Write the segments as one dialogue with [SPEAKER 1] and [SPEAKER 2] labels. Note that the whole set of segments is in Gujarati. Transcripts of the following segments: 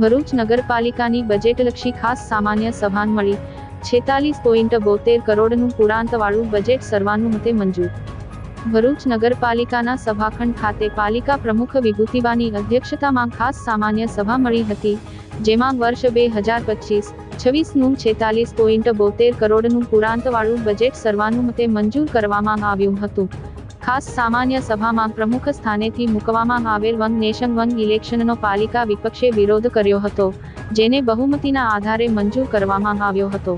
[SPEAKER 1] ભરૂચ નગરપાલિકાની બજેટલક્ષી ખાસ સામાન્ય સભાન મળી. છેતાલીસ પોઈન્ટ બોતેર કરોડનું પૂરાંતવાળું બજેટ સર્વાનુમતે મંજૂર. ભરૂચ નગરપાલિકાના સભાખંડ ખાતે પાલિકા પ્રમુખ વિભૂતિબાની અધ્યક્ષતામાં ખાસ સામાન્ય સભા મળી હતી, જેમાં વર્ષ બે હજાર પચીસ, છવ્વીસનું છેતાલીસ પોઈન્ટ બોતેર કરોડનું પૂરાંતવાળું બજેટ સર્વાનુમતે મંજૂર કરવામાં આવ્યું હતું. ખાસ સામાન્ય સભામાં પ્રમુખ સ્થાનેથી મૂકવામાં આવેલ વન નેશન વન ઇલેક્શનનો પાલિકા વિપક્ષે વિરોધ કર્યો હતો, જેને બહુમતીના આધારે મંજૂર કરવામાં આવ્યો હતો.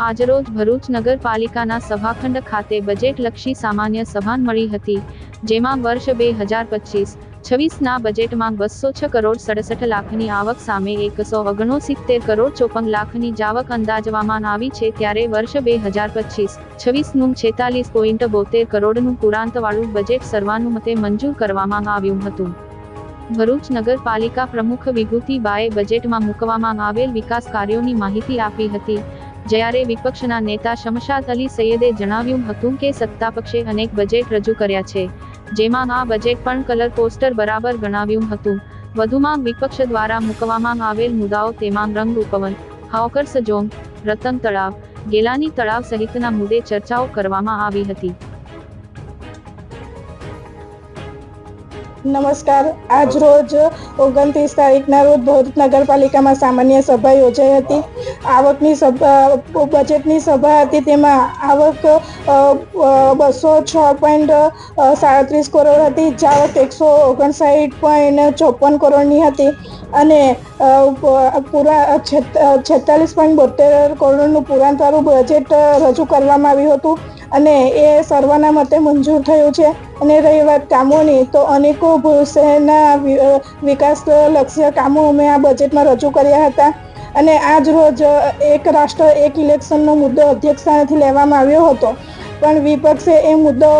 [SPEAKER 1] આજરોજ ભરૂચ નગરપાલિકાના સભાખંડ ખાતે બજેટલક્ષી સામાન્ય સભા મળી હતી, જેમાં વર્ષ બે હજાર પચીસ છવ્વીસના બજેટમાં બસો છ કરોડ સડસઠ લાખની આવક સામે એકસો ઓગણસિત્તેર કરોડ ચોપન લાખની જાવક અંદાજવામાં આવી છે ત્યારે વર્ષ બે હજાર પચીસ, છવ્વીસનું છેતાલીસ પોઈન્ટ બોતેર કરોડનું પુરાંતવાળું બજેટ સર્વાનુમતે મંજૂર કરવામાં આવ્યું હતું. ભરૂચ નગરપાલિકા પ્રમુખ વિભૂતિબાએ બજેટમાં મૂકવામાં આવેલ વિકાસ કાર્યોની માહિતી આપી હતી. જ્યારે વિપક્ષના નેતા શમશાદ અલી સૈયદે જણાવ્યું હતું કે સત્તાપક્ષે અનેક બજેટ રજૂ કર્યા છે. જેમાં આ બજેટ પણ કલર પોસ્ટર બરાબર ગણાવ્યું હતું. વધુમાં વિપક્ષ દ્વારા મૂકવામાં આવેલ મુદ્દાઓ તેમાં રંગ ઉપવન, હાવકર સજોમ, રતન તળાવ, ગેલાની તળાવ સહિતના મુદ્દે ચર્ચાઓ કરવામાં આવી હતી.
[SPEAKER 2] નમસ્કાર. આજ રોજ ઓગણત્રીસ તારીખના રોજ ભરૂચ નગરપાલિકામાં સામાન્ય સભા યોજાઈ હતી. આવકની સભા, બજેટની સભા હતી. તેમાં આવક બસો છ પોઈન્ટ સાડત્રીસ કરોડ હતી. જાવક એકસો ઓગણસાઠ પોઈન્ટ ચોપન કરોડની હતી. અને પૂરા છેતાલીસ પોઈન્ટ બોતેર કરોડનું પુરાંતવાળું બજેટ રજૂ કરવામાં આવ્યું હતું. અને એ સર્વના મતે મંજૂર થયું છે. અને રહી વાત કામોની, તો અનેકો શહેરના વિકાસલક્ષી કામો અમે આ બજેટમાં રજૂ કર્યા હતા. અને આજ રોજ એક રાષ્ટ્ર, એક ઇલેક્શનનો મુદ્દો અધ્યક્ષસ્થાનેથી લેવામાં આવ્યો હતો. પણ વિપક્ષે એ મુદ્દો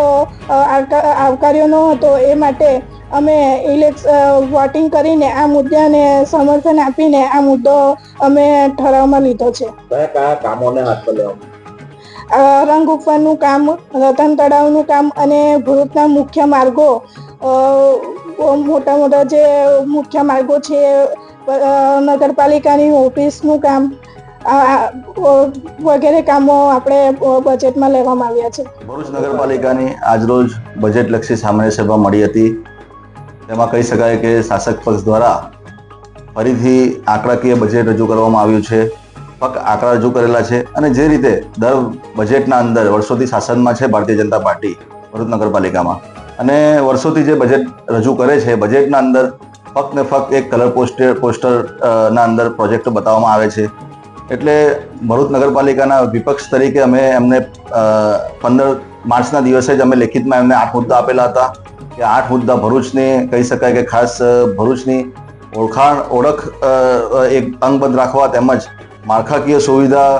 [SPEAKER 2] આવકાર્યો ન હતો એ માટે અમે ઇલેક્સ વોટિંગ કરીને આ મુદ્દાને સમર્થન આપીને આ મુદ્દો અમે ઠરાવમાં લીધો છે.
[SPEAKER 3] કયા કયા કામોને હાથ લેવામાં
[SPEAKER 2] રંગ ઉપરનું કામ, રતન તળાવનું કામ અને ભરૂચના મુખ્ય માર્ગો મોટા મોટા જે મુખ્ય માર્ગો છે નગરપાલિકાની ઓફિસનું કામ વગેરે કામો આપણે બજેટમાં લેવામાં આવ્યા છે.
[SPEAKER 4] ભરૂચ નગરપાલિકાની આજરોજ બજેટલક્ષી સામાન્ય સભા મળી હતી. તેમાં કહી શકાય કે શાસક પક્ષ દ્વારા ફરીથી આંકડાકીય બજેટ રજૂ કરવામાં આવ્યું છે. ફક્ત આંકડા રજૂ કરેલા છે અને જે રીતે દર બજેટના અંદર વર્ષોથી શાસનમાં છે ભારતીય જનતા પાર્ટી ભરૂચ નગરપાલિકામાં. અને વર્ષોથી જે બજેટ રજૂ કરે છે બજેટના અંદર ફક્ત ને ફક્ત એક કલર પોસ્ટર પોસ્ટરના અંદર પ્રોજેક્ટ બતાવવામાં આવે છે. એટલે ભરૂચ નગરપાલિકાના વિપક્ષ તરીકે અમે એમને પંદર માર્ચના દિવસે જ અમે લેખિતમાં એમને આઠ મુદ્દા આપેલા હતા. કે આઠ મુદ્દા ભરૂચને કહી શકાય કે ખાસ ભરૂચની ઓળખાણ, ઓળખ એક અંગબદ્ધ રાખવા તેમજ માળખાકીય સુવિધા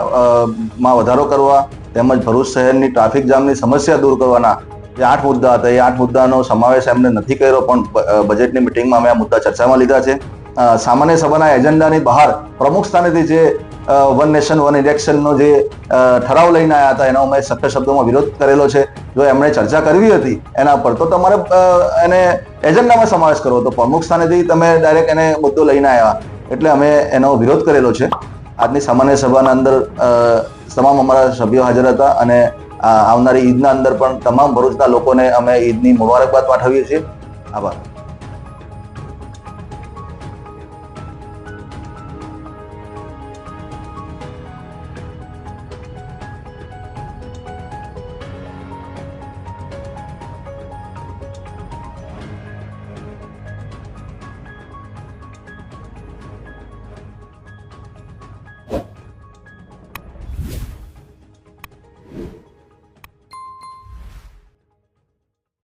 [SPEAKER 4] માં વધારો કરવા તેમજ ભરૂચ શહેરની ટ્રાફિક જામની સમસ્યા દૂર કરવાના જે આઠ મુદ્દા હતા. એ આઠ મુદ્દાનો સમાવેશ એમને નથી કર્યો, પણ બજેટની મિટિંગમાં અમે આ મુદ્દા ચર્ચામાં લીધા છે. સામાન્ય સભાના એજન્ડાની બહાર પ્રમુખ સ્થાનેથી જે વન નેશન વન ઇલેક્શનનો જે ઠરાવ લઈને આવ્યા હતા, એનો અમે સખ્ત શબ્દોમાં વિરોધ કરેલો છે. જો એમણે ચર્ચા કરવી હતી એના પર, તો તમારે એને એજન્ડામાં સમાવેશ કરવો તો પ્રમુખ સ્થાનેથી તમે ડાયરેક્ટ એને મુદ્દો લઈને આવ્યા એટલે અમે એનો વિરોધ કરેલો છે. આજની સામાન્ય સભાના અંદર તમામ અમારા સભ્યો હાજર હતા અને આવનારી ઈદના અંદર પણ તમામ ભરૂચના લોકોને અમે ઈદની મુબારકબાદ પાઠવીએ છીએ. આભાર.